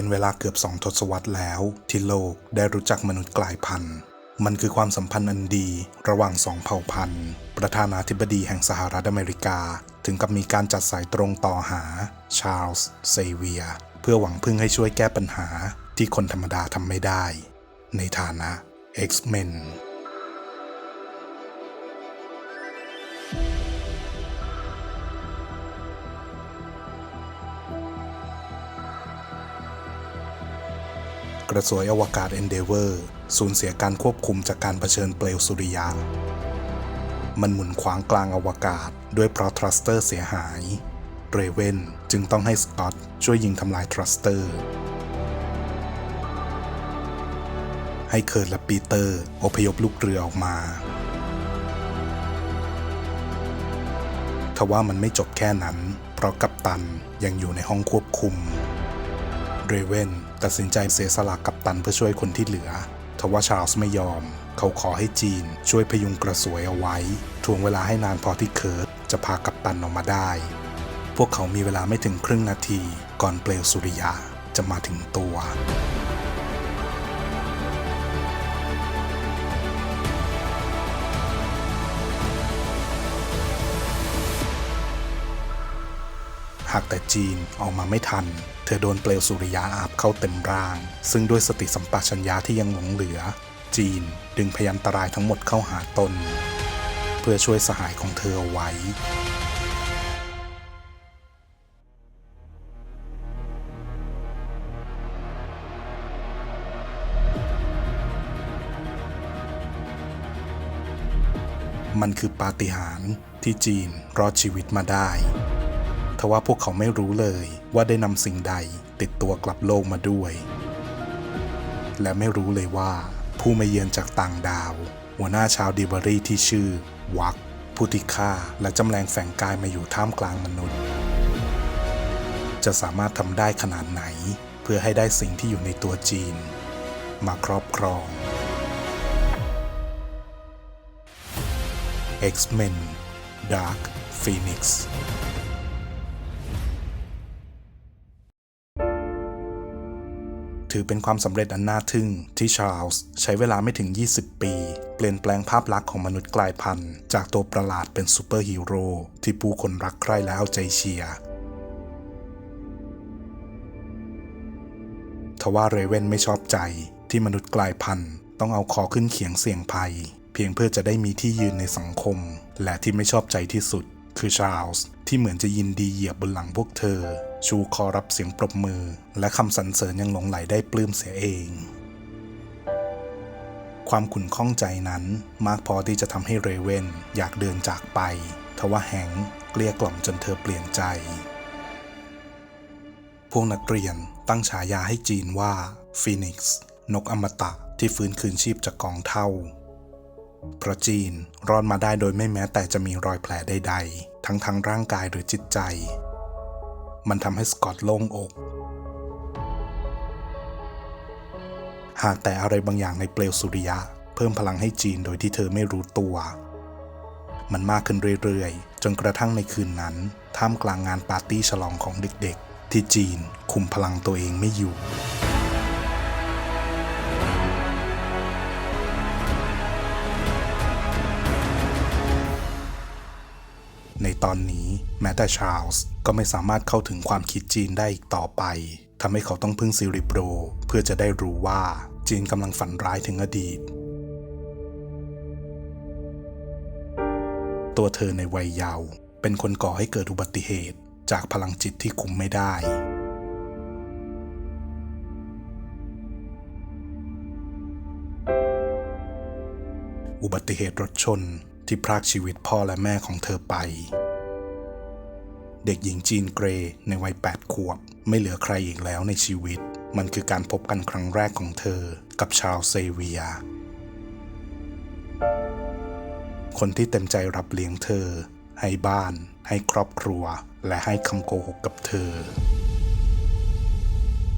เป็นเวลาเกือบสองทศวรรษแล้ว ที่โลกได้รู้จักมนุษย์กลายพันธุ์ มันคือความสัมพันธ์อันดีระหว่างสองเผ่าพันธุ์ ประธานาธิบดีแห่งสหรัฐอเมริกา ถึงกับมีการจัดสายตรงต่อหาชาร์ลส์เซเวียเพื่อหวังพึ่งให้ช่วยแก้ปัญหาที่คนธรรมดาทำไม่ได้ ในฐานะ X-Men กระสวยอวกาศ Endeavour สูญเสียการควบคุมจากการเผชิญเปลวสุริยะ มันหมุนขวางกลางอวกาศด้วยเพราะทรัสเตอร์เสียหาย เรเวนจึงต้องให้สกอตช่วยยิงทำลายทรัสเตอร์ ให้เคิร์ตและปีเตอร์อพยพลูกเรือออกมาทว่ามันไม่จบแค่นั้น เพราะกัปตันยังอยู่ในห้องควบคุม เรเวน ตัดสินใจเสียสละกัปตันเพื่อช่วยคนที่เหลือทว่าชาลส์ไม่ยอม เขาขอให้จีนช่วยพยุงกระสวยเอาไว้ทวงเวลาให้นานพอที่เคิร์ตจะพากัปตันออกมาได้ พวกเขามีเวลาไม่ถึงครึ่งนาทีก่อนเปลวสุริยะจะมาถึงตัว หากแต่จีนออกมาไม่ทัน เธอโดนเปลวสุริยะอาบเข้าเต็มร่าง ซึ่งด้วยสติสัมปชัญญะที่ยังหลงเหลือ จีนดึงพยันตรายทั้งหมดเข้าหาตน เพื่อช่วยสหายของเธอไว้ มันคือปาฏิหาริย์ที่จีนรอดชีวิตมาได้ ทว่าพวกเขาไม่รู้เลยว่าได้นำสิ่งใดติดตัวกลับโลกมาด้วย และไม่รู้เลยว่า ผู้มาเยือนจากต่างดาว หัวหน้าชาวดิเวอรี่ที่ชื่อ วักผู้ที่ฆ่าและจำแรงแฝงกายมาอยู่ท่ามกลางมนุษย์ จะสามารถทำได้ขนาดไหน เพื่อให้ได้สิ่งที่อยู่ในตัวจีน มาครอบครอง X-Men Dark Phoenix ถือเป็นความสำเร็จอันน่าทึ่งที่ชาร์ลส์ใช้เวลาไม่ถึง 20 ปี เปลี่ยนแปลงภาพลักษณ์ของมนุษย์กลายพันธุ์ จากตัวประหลาดเป็นซูเปอร์ฮีโร่ที่ผู้คนรักใคร่และเอาใจเชียร์ทว่าเรเวนไม่ชอบใจที่มนุษย์กลายพันธุ์ต้องเอาคอขึ้นเขียงเสี่ยงภัย เพียงเพื่อจะได้มีที่ยืนในสังคม และที่ไม่ชอบใจที่สุด คือชาร์ลส์ที่เหมือนจะยินดีเหยียบบนหลังพวกเธอ ชูคอรับเสียงปรบมือ และคำสรรเสริญยังหลงไหลได้ปลื้มเสียเอง ความขุ่นข้องใจนั้นมากพอที่จะทำให้เรเวนอยากเดินจากไป ทว่าแฮงเกลี้ยกล่อมจนเธอเปลี่ยนใจ พวกนักเรียนตั้งฉายาให้จีนว่าฟีนิกซ์นกอมตะที่ฟื้นคืนชีพจากกองเท่าเพราะจีนรอดมาได้โดยไม่แม้แต่จะมีรอยแผลใดๆ ทั้งทางร่างกายหรือจิตใจ มันทำให้สกอตโล่งอก หากแต่อะไรบางอย่างในเปลวสุริยะ เพิ่มพลังให้จีนโดยที่เธอไม่รู้ตัว มันมากขึ้นเรื่อยๆ จนกระทั่งในคืนนั้น ท่ามกลางงานปาร์ตี้ฉลองของเด็กๆ ที่จีนคุมพลังตัวเองไม่อยู่ ตอนนี้ แม้แต่ชาร์ลส์ก็ไม่สามารถเข้าถึงความคิดจีนได้อีกต่อไปทำให้เขาต้องพึ่งซิริโปรเพื่อจะได้รู้ว่าจีนกำลังฝันร้ายถึงอดีต ตัวเธอในวัยเยาว์เป็นคนก่อให้เกิดอุบัติเหตุจากพลังจิตที่คุมไม่ได้ อุบัติเหตุรถชนที่พรากชีวิตพ่อและแม่ของเธอไป เด็กหญิงจีนเกรย์ในวัย 8 ขวบ ไม่เหลือใครอีกแล้วในชีวิต มันคือการพบกันครั้งแรกของเธอกับชาร์ลเซเวีย คนที่เต็มใจรับเลี้ยงเธอ ให้บ้าน ให้ครอบครัว และให้คำโกหกกับเธอ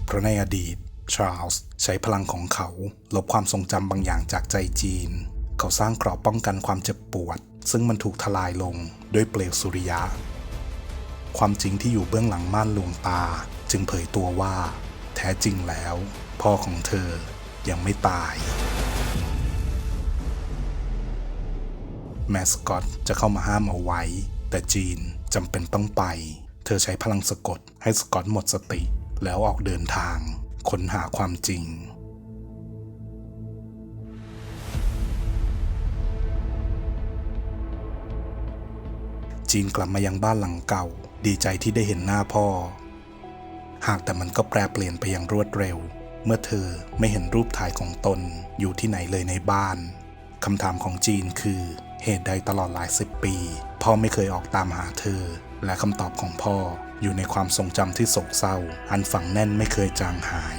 เพราะในอดีต ชาร์ลส์ใช้พลังของเขาลบความทรงจำบางอย่างจากใจจีน เขาสร้างกราะป้องกันความเจ็บปวด ซึ่งมันถูกทลายลงด้วยเปลวสุริยะ ความจริงที่อยู่เบื้องหลังม่านลวงตาจึงเผยตัวว่า แท้จริงแล้ว พ่อของเธอยังไม่ตาย แมสกอตจะเข้ามาห้ามเอาไว้ แต่จีนจำเป็นต้องไป เธอใช้พลังสะกดให้สกอตหมดสติ แล้วออกเดินทาง ค้นหาความจริงจีนกลับมายังบ้านหลังเก่า ดีใจที่ได้เห็นหน้าพ่อ หากแต่มันก็แปรเปลี่ยนไปอย่างรวดเร็ว เมื่อเธอไม่เห็นรูปถ่ายของตนอยู่ที่ไหนเลยในบ้านคำถามของจีนคือเหตุใดตลอดหลายสิบปี พ่อไม่เคยออกตามหาเธอ และคำตอบของพ่ออยู่ในความทรงจำที่โศกเศร้า อันฝังแน่นไม่เคยจางหาย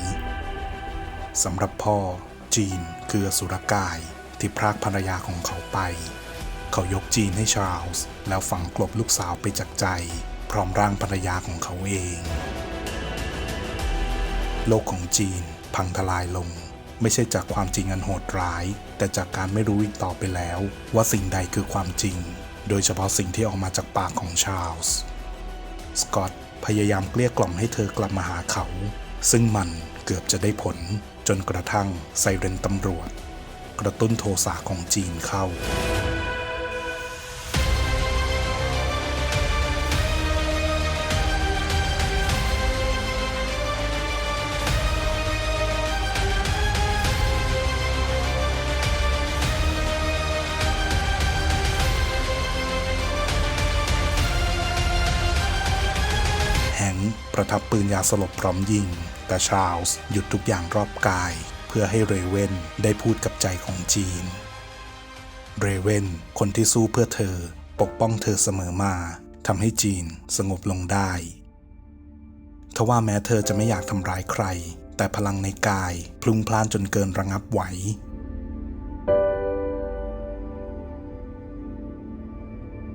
สำหรับพ่อ จีนคือสุรกายที่พรากภรรยาของเขาไป เขายกจีนให้ชาร์ลส์แล้วฝังกลบลูกสาวไปจากใจ พร้อมร่างภรรยาของเขาเอง โลกของจีนพังทลายลง ไม่ใช่จากความจริงอันโหดร้าย แต่จากการไม่รู้อีกต่อไปแล้ว ว่าสิ่งใดคือความจริง โดยเฉพาะสิ่งที่ออกมาจากปากของชาลส์สกอตพยายามเกลี้ยกล่อมให้เธอกลับมาหาเขา ซึ่งมันเกือบจะได้ผล จนกระทั่งไซเรนตำรวจ กระตุ้นโทสะของจีนเข้า ประทับปืนยาสลบพร้อมยิง แต่ชาลส์หยุดทุกอย่างรอบกาย เพื่อให้เรเวนได้พูดกับใจของจีน เรเวนคนที่สู้เพื่อเธอ ปกป้องเธอเสมอมาทำให้จีนสงบลงได้ทว่าแม้เธอจะไม่อยากทำร้ายใคร แต่พลังในกายพลุงพล่านจนเกินระงับไหว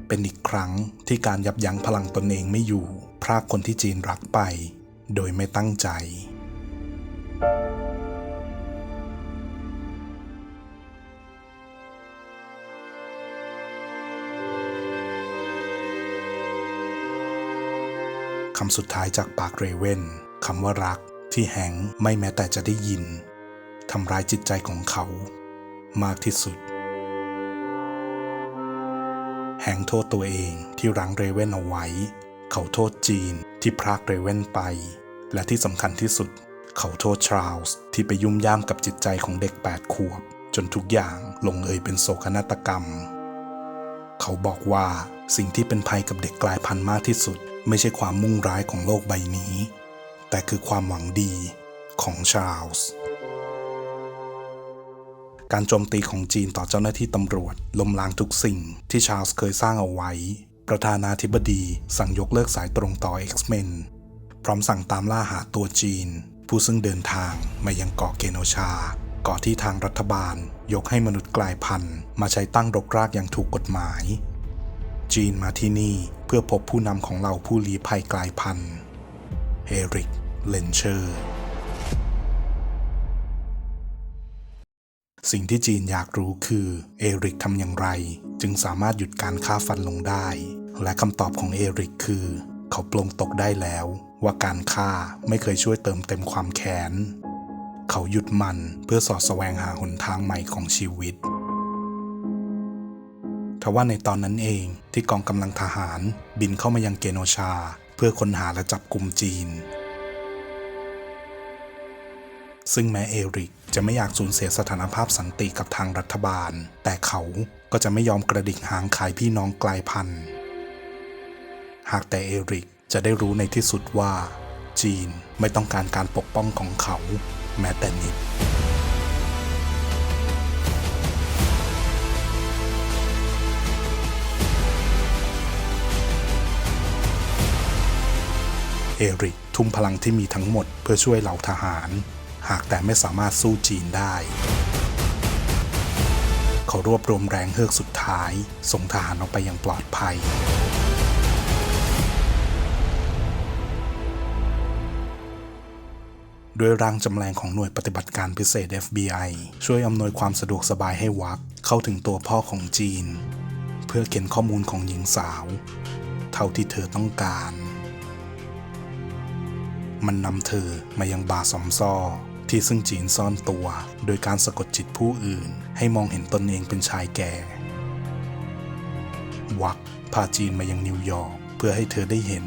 เป็นอีกครั้งที่การยับยั้งพลังตนเองไม่อยู่ พรากคนที่จีนรักไป โดยไม่ตั้งใจ คำสุดท้ายจากปากเรเวนคำว่ารักที่แฮงไม่แม้แต่จะได้ยินทำร้ายจิตใจของเขา มากที่สุด แฮงโทษตัวเองที่รั้งเรเวนเอาไว้ เขาโทษจีนที่พรากเรเวนไป และที่สำคัญที่สุด เขาโทษชาร์ลส์ที่ไปยุ่มย่ามกับจิตใจของเด็ก 8 ขวบ จนทุกอย่างลงเอยเป็นโศกนาฏกรรม เขาบอกว่าสิ่งที่เป็นภัยกับเด็กกลายพันธุ์มากที่สุด ไม่ใช่ความมุ่งร้ายของโลกใบนี้ แต่คือความหวังดีของชาร์ลส์ การโจมตีของจีนต่อเจ้าหน้าที่ตำรวจล้มล้างทุกสิ่งที่ชาร์ลส์เคยสร้างเอาไว้ ประธานาธิบดีสั่งยกเลิกสายตรงต่อ X-Men พร้อมสั่งตามล่าหาตัวจีน ผู้ซึ่งเดินทางมายังเกาะเกโนชาเกาะที่ทางรัฐบาล ยกให้มนุษย์กลายพันธุ์ มาใช้ตั้งรกรากอย่างถูกกฎหมาย จีนมาที่นี่เพื่อพบผู้นำของเราผู้ลี้ภัยกลายพันธุ์เอริกเลนเชอร์ สิ่งที่จีนอยากรู้คือ เอริกทำอย่างไร จึงสามารถหยุดการฆ่าฟันลงได้ และคำตอบของเอริกคือ เขาปลงตกได้แล้ว ว่าการฆ่าไม่เคยช่วยเติมเต็มความแค้นเขาหยุดมันเพื่อสอดแสวงหาหนทางใหม่ของชีวิตทว่าในตอนนั้นเองที่กองกำลังทหารบินเข้ามายังเกโนชา เพื่อค้นหาและจับกลุ่มจีน ซึ่งแม้เอริกจะไม่อยากสูญเสียสถานภาพสันติกับทางรัฐบาล แต่เขาก็จะไม่ยอมกระดิกหางขายพี่น้องกลายพันธุ์ หากแต่เอริกจะได้รู้ในที่สุดว่า จีนไม่ต้องการการปกป้องของเขาแม้แต่นิดเอริกทุ่มพลังที่มีทั้งหมดเพื่อช่วยเหล่าทหาร หากแต่ไม่สามารถสู้จีนได้ เขารวบรวมแรงเฮือกสุดท้าย ส่งทหารออกไปอย่างปลอดภัย ด้วยร่างจำแรงของหน่วยปฏิบัติการพิเศษ FBI ช่วยอำนวยความสะดวกสบายให้วักเข้าถึงตัวพ่อของจีน เพื่อเข็นข้อมูลของหญิงสาว เท่าที่เธอต้องการมันนำเธอมายังบาร์ซอมซอ ที่ซึ่งจีนซ่อนตัว โดยการสะกดจิตผู้อื่น ให้มองเห็นตนเองเป็นชายแก่ วักพาจีนมายังนิวยอร์กเพื่อให้เธอได้เห็น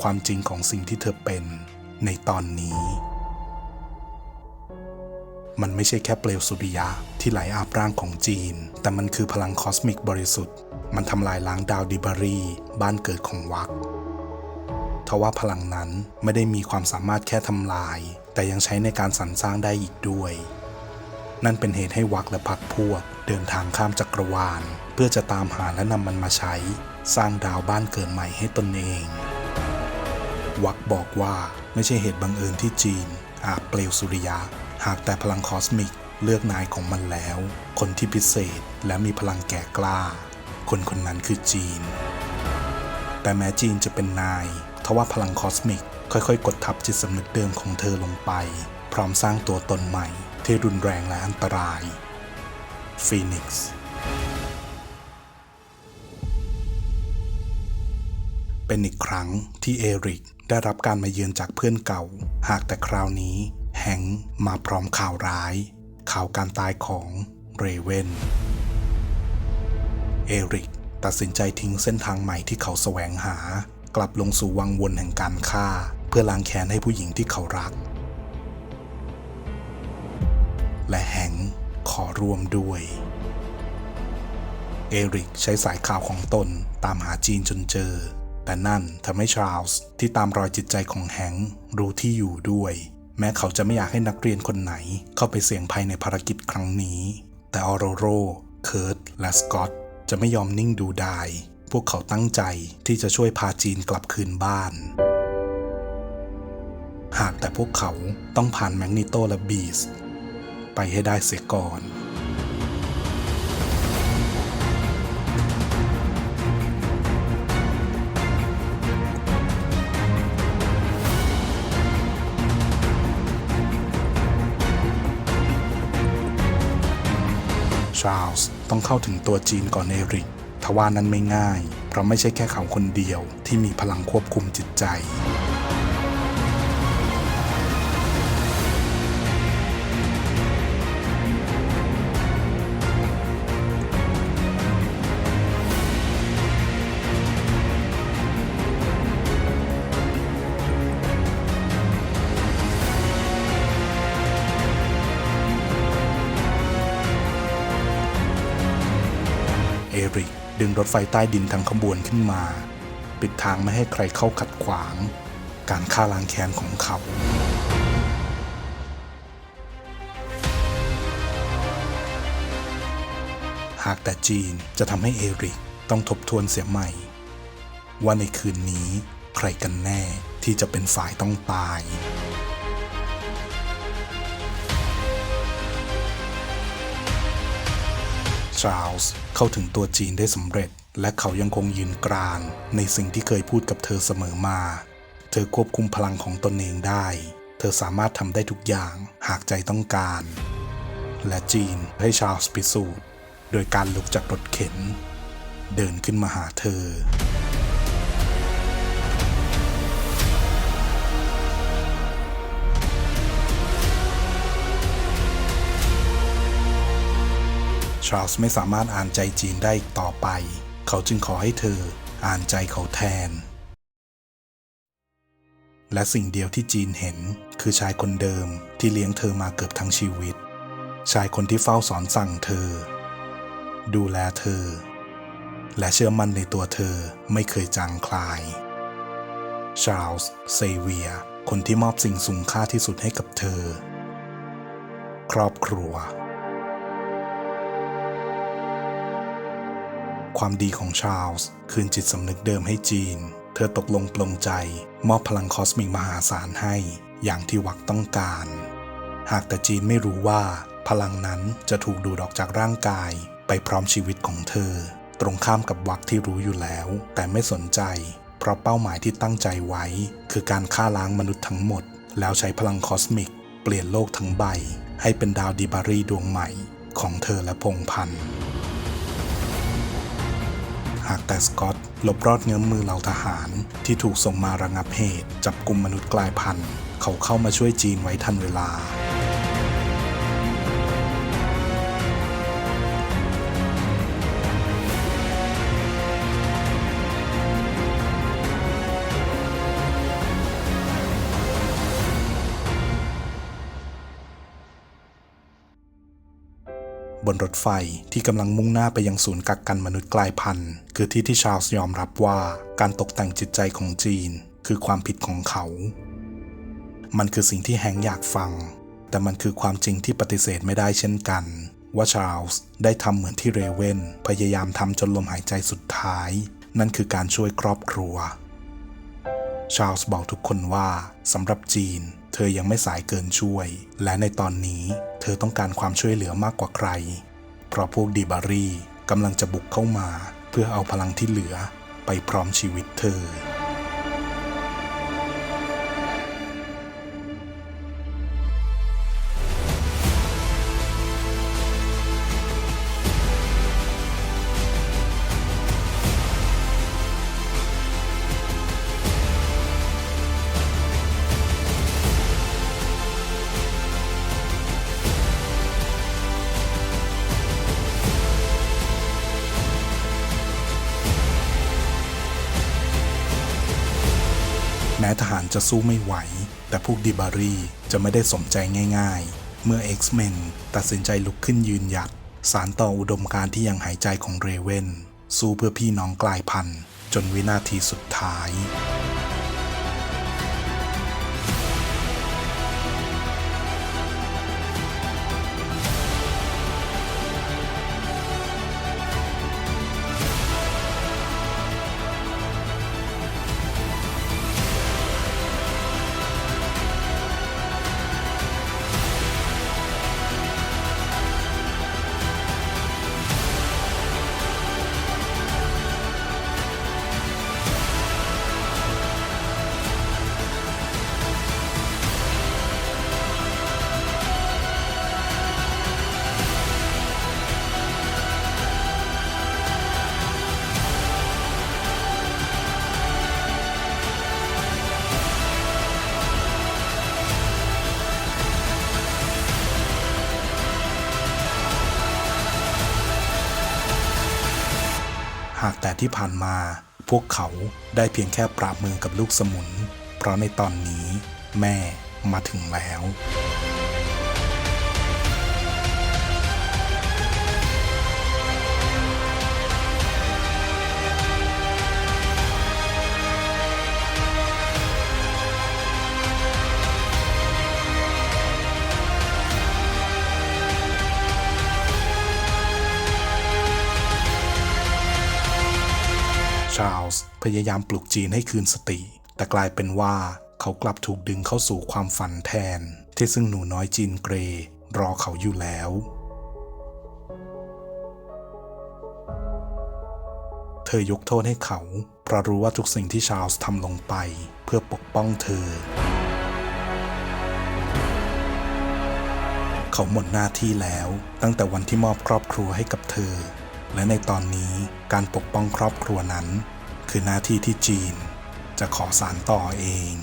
ความจริงของสิ่งที่เธอเป็นในตอนนี้ มันไม่ใช่แค่เปลวสุริยะที่ไหลอาบร่างของจีน แต่มันคือพลังคอสมิกบริสุทธิ์ มันทำลายล้างดาวดิบารีบ้านเกิดของวักทว่าพลังนั้นไม่ได้มีความสามารถแค่ทำลาย แต่ยังใช้ในการสรรสร้างได้อีกด้วย นั่นเป็นเหตุให้วักและพักพวก เดินทางข้ามจักรวาล เพื่อจะตามหาและนำมันมาใช้ สร้างดาวบ้านเกิดใหม่ให้ตนเอง วักบอกว่าไม่ใช่เหตุบังเอิญที่จีน อาบเปลวสุริยะ หากแต่พลังคอสมิกเลือกนายของมันแล้ว คนที่พิเศษและมีพลังแก่กล้า คนคนนั้นคือจีน แต่แม้จีนจะเป็นนาย ทว่าพลังคอสมิก ค่อยๆ กดทับจิตสำนึกเดิมของเธอลงไป พร้อมสร้างตัวตนใหม่ ที่รุนแรงและอันตรายฟีนิกซ์เป็นอีกครั้งที่เอริกได้รับการมาเยือนจากเพื่อนเก่า หากแต่คราวนี้แฮงมาพร้อมข่าวร้าย ข่าวการตายของเรเวนเอริกตัดสินใจทิ้งเส้นทางใหม่ที่เขาแสวงหา กลับลงสู่วังวนแห่งการฆ่า เพื่อล้างแค้นให้ผู้หญิงที่เขารัก และแฮงขอร่วมด้วย เอริกใช้สายข่าวของตนตามหาจีนจนเจอ แต่นั่นทำให้ชาร์ลส์ที่ตามรอยจิตใจของแฮงรู้ที่อยู่ด้วย แม้เขาจะไม่อยากให้นักเรียนคนไหนเข้าไปเสี่ยงภัยในภารกิจครั้งนี้ แต่ออโรโรเคิร์ตและสกอตจะไม่ยอมนิ่งดูดาย พวกเขาตั้งใจที่จะช่วยพาจีนกลับคืนบ้าน หากแต่พวกเขาต้องผ่านแมกนิโตและบีสไปให้ได้เสียก่อนชาร์ลส์ต้องเข้าถึงตัวจีนก่อนเอริก ทว่านั้นไม่ง่าย เพราะไม่ใช่แค่เขาคนเดียวที่มีพลังควบคุมจิตใจ รถไฟใต้ดินทั้งขบวนขึ้นมา ปิดทางไม่ให้ใครเข้าขัดขวาง การฆ่าล้างแค้นของเขาหากแต่จีนจะทำให้เอริกต้องทบทวนเสียใหม่ ว่าในคืนนี้ใครกันแน่ที่จะเป็นฝ่ายต้องตาย ชาร์ลส์เข้าถึงตัวจีนได้สำเร็จ และเขายังคงยืนกรานในสิ่งที่เคยพูดกับเธอเสมอมา เธอควบคุมพลังของตนเองได้ เธอสามารถทำได้ทุกอย่างหากใจต้องการ และจีนให้ชาร์ลส์พิสูจน์ โดยการลุกจากรถเข็น เดินขึ้นมาหาเธอ ชาร์ลส์ไม่สามารถอ่านใจจีนได้อีกต่อไป เขาจึงขอให้เธออ่านใจเขาแทน และสิ่งเดียวที่จีนเห็นคือชายคนเดิมที่เลี้ยงเธอมาเกือบทั้งชีวิต ชายคนที่เฝ้าสอนสั่งเธอ ดูแลเธอ และเชื่อมั่นในตัวเธอไม่เคยจางคลายชาร์ลส์เซเวียคนที่มอบสิ่งสูงค่าที่สุดให้กับเธอ ครอบครัว ความดีของชาลส์คืนจิตสำนึกเดิมให้จีน เธอตกลงปลงใจ มอบพลังคอสมิกมหาศาลให้ อย่างที่วักต้องการ หากแต่จีนไม่รู้ว่า พลังนั้นจะถูกดูดออกจากร่างกาย ไปพร้อมชีวิตของเธอ ตรงข้ามกับวักที่รู้อยู่แล้ว แต่ไม่สนใจ เพราะเป้าหมายที่ตั้งใจไว้ คือการฆ่าล้างมนุษย์ทั้งหมด แล้วใช้พลังคอสมิก เปลี่ยนโลกทั้งใบ ให้เป็นดาวดิบารีดวงใหม่ ของเธอและพงพันธ์ หากแต่สกอตหลบรอดเงื้อมมือเหล่าทหาร ที่ถูกส่งมาระงับเหตุ จับกลุ่มมนุษย์กลายพันธุ์ เขาเข้ามาช่วยจีนไว้ทันเวลา นรถไฟที่กำลังมุ่งหน้าไปยังศูนย์กักกันมนุษย์กลายพันธุ์ คือที่ที่ชาร์ลส์ยอมรับว่าการตกแต่งจิตใจของจีน คือความผิดของเขา มันคือสิ่งที่แฮงอยากฟัง แต่มันคือความจริงที่ปฏิเสธไม่ได้เช่นกัน ว่าชาร์ลส์ได้ทำเหมือนที่เรเวนพยายามทำจนลมหายใจสุดท้าย นั่นคือการช่วยครอบครัว ชาร์ลส์บอกทุกคนว่าสำหรับจีน เธอยังไม่สายเกินช่วย และในตอนนี้เธอต้องการความช่วยเหลือมากกว่าใคร เพราะพวกดีบารีกำลังจะบุกเข้ามา เพื่อเอาพลังที่เหลือไปพร้อมชีวิตเธอ จะสู้ไม่ไหว แต่พวกดิบารีจะไม่ได้สมใจง่าย ๆ เมื่อ X-Men ตัดสินใจลุกขึ้นยืนหยัด สารต่ออุดมการที่ยังหายใจของเรเวนสู้เพื่อพี่น้องกลายพันธุ์ จนวินาทีสุดท้าย ที่ผ่านมา พวกเขาได้เพียงแค่ปราบมือกับลูกสมุน เพราะในตอนนี้แม่มาถึงแล้ว พยายามปลุกจีนให้คืนสติ แต่กลายเป็นว่าเขากลับถูกดึงเข้าสู่ความฝันแทน ที่ซึ่งหนูน้อยจีนเกรย์รอเขาอยู่แล้วเธอยกโทษให้เขา เพราะรู้ว่าทุกสิ่งที่ชาลส์ทำลงไป เพื่อปกป้องเธอ เขาหมดหน้าที่แล้วตั้งแต่วันที่มอบครอบครัวให้กับเธอ และในตอนนี้การปกป้องครอบครัวนั้น คือหน้าที่ที่จีน จะขอสารต่อเอง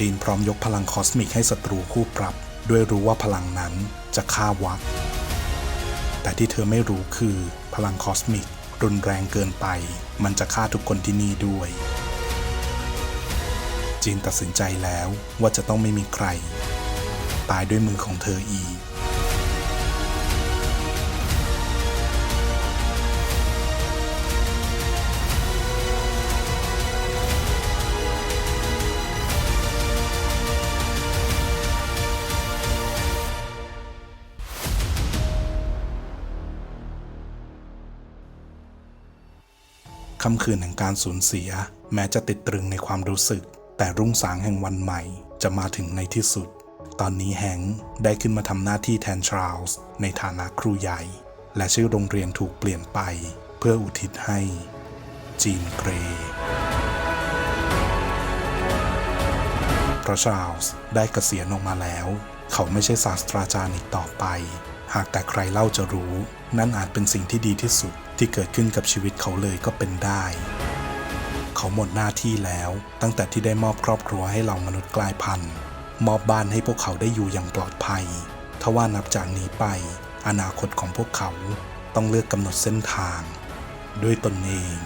จีนพร้อมยกพลังคอสมิกให้ศัตรูคู่ปรับ ด้วยรู้ว่าพลังนั้นจะฆ่าวักแต่ที่เธอไม่รู้คือพลังคอสมิกรุนแรงเกินไป มันจะฆ่าทุกคนที่นี่ด้วย จีนตัดสินใจแล้วว่าจะต้องไม่มีใคร ตายด้วยมือของเธออีก ค่ำคืนแห่งการสูญเสีย แม้จะติดตรึงในความรู้สึก แต่รุ่งสางแห่งวันใหม่จะมาถึงในที่สุด ตอนนี้แฮงได้ขึ้นมาทำหน้าที่แทนชาร์ลส์ในฐานะครูใหญ่ และชื่อโรงเรียนถูกเปลี่ยนไป เพื่ออุทิศให้ จีนเกรย์เพราะชาร์ลส์ได้เกษียณออกมาแล้ว เขาไม่ใช่ศาสตราจารย์อีกต่อไป หากแต่ใครเล่าจะรู้ นั่นอาจเป็นสิ่งที่ดีที่สุด ที่เกิดขึ้นกับชีวิตเขาเลยก็เป็นได้ เขาหมดหน้าที่แล้วตั้งแต่ที่ได้มอบครอบครัวให้เหล่ามนุษย์กลายพันธุ์ มอบบ้านให้พวกเขาได้อยู่อย่างปลอดภัยทว่านับจากนี้ไป อนาคตของพวกเขาต้องเลือกกำหนดเส้นทาง ด้วยตนเอง